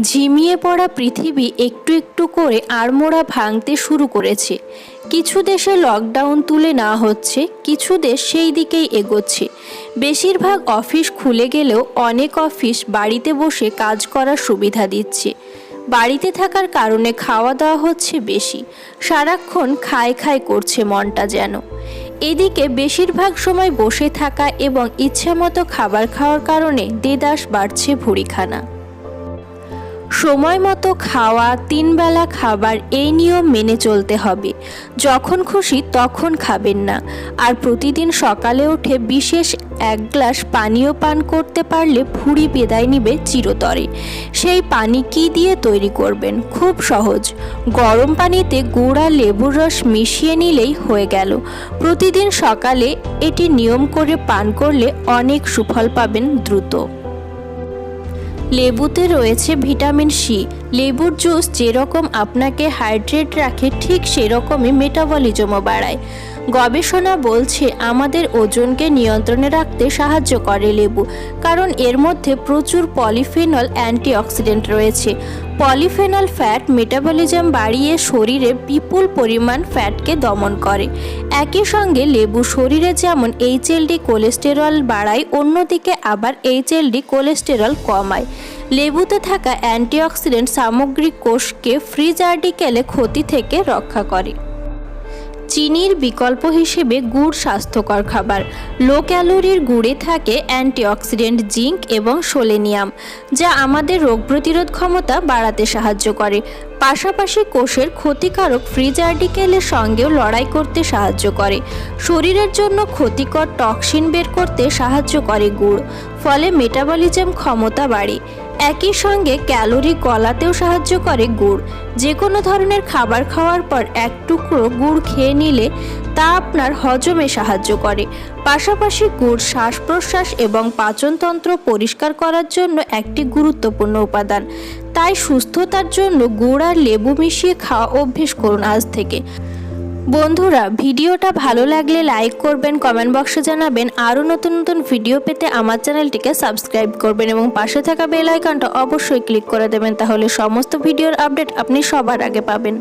ঝিমিয়ে পড়া পৃথিবী একটু একটু করে আড়মোড়া ভাঙতে শুরু করেছে। কিছু দেশে লকডাউন তুলে নেওয়া হচ্ছে, কিছু দেশ সেই দিকেই এগোচ্ছে। বেশিরভাগ অফিস খুলে গেলেও অনেক অফিস বাড়িতে বসে কাজ করার সুবিধা দিচ্ছে। বাড়িতে থাকার কারণে খাওয়া দাওয়া হচ্ছে বেশি। সারাক্ষণ খায় খায় করছে মনটা যেন। এদিকে বেশিরভাগ সময় বসে থাকা এবং ইচ্ছামতো খাবার খাওয়ার কারণে দেদাস বাড়ছে ভুঁড়িখানা। সময় মতো খাওয়া তিনবেলা খাবার এই নিয়ম মেনে চলতে হবে। যখন খুশি তখন খাবেন না। আর প্রতিদিন সকালে উঠে বিশেষ এক গ্লাস পানীয় পান করতে পারলে ভুঁড়ি বেদায় নিবে চিরতরে। সেই পানি কি দিয়ে তৈরি করবেন? খুব সহজ। গরম পানিতে গুড় লেবুর রস মিশিয়ে নিলেই হয়ে গেল। প্রতিদিন সকালে এটি নিয়ম করে পান করলে অনেক সুফল পাবেন দ্রুত। লেবুতে রয়েছে ভিটামিন সি। লেবুর জুস যেরকম আপনাকে হাইড্রেট রাখে ঠিক সেরকমই মেটাবলিজমও বাড়ায়। গবেষণা বলছে, আমাদের ওজনকে নিয়ন্ত্রণে রাখতে সাহায্য করে লেবু, কারণ এর মধ্যে প্রচুর পলিফেনল অ্যান্টিঅক্সিডেন্ট রয়েছে। পলিফেনল ফ্যাট মেটাবলিজম বাড়িয়ে শরীরে বিপুল পরিমাণ ফ্যাটকে দমন করে। একই সঙ্গে লেবু শরীরে যেমন এইচএলডি কোলেস্টেরল বাড়ায়, অন্যদিকে আবার এইচএলডি কোলেস্টেরল কমায়। লেবুতে থাকা অ্যান্টিঅক্সিডেন্ট সামগ্রিক কোষকে ফ্রি জার্ডিকেলে ক্ষতি থেকে রক্ষা করে। চিনির বিকল্প হিসেবে গুড় স্বাস্থ্যকর খাবার। লো ক্যালোরির গুড়ে থাকে অ্যান্টিঅক্সিডেন্ট জিঙ্ক এবং সোলেনিয়াম, যা আমাদের রোগ প্রতিরোধ ক্ষমতা বাড়াতে সাহায্য করে। পাশাপাশি কোষের ক্ষতিকারক ফ্রি সঙ্গেও লড়াই করতে সাহায্য করে। শরীরের জন্য ক্ষতিকর টক্সিন বের করতে সাহায্য করে গুড়, ফলে মেটাবলিজম ক্ষমতা বাড়ে। একই সঙ্গে ক্যালোরি গলাতেও সাহায্য করে গুড়। যে কোনো ধরনের খাবার খাওয়ার পর এক টুকরো গুড় খেয়ে নিলে তা আপনার হজমে সাহায্য করে। পাশাপাশি গুড় শ্বাস প্রশ্বাস এবং পাচনতন্ত্র পরিষ্কার করার জন্য একটি গুরুত্বপূর্ণ উপাদান। তাই সুস্থতার জন্য গুড় আর লেবু মিশিয়ে খাওয়া অভ্যেস করুন আজ থেকে। বন্ধুরা, ভিডিওটা ভালো লাগলে লাইক করবেন কমেন্ট বক্সে জানাবেন, আরও নতুন নতুন ভিডিও পেতে আমার চ্যানেলটিকে সাবস্ক্রাইব করবেন এবং পাশে থাকা বেল আইকনটা অবশ্যই ক্লিক করে দেবেন, তাহলে সমস্ত ভিডিওর আপডেট আপনি সবার আগে পাবেন।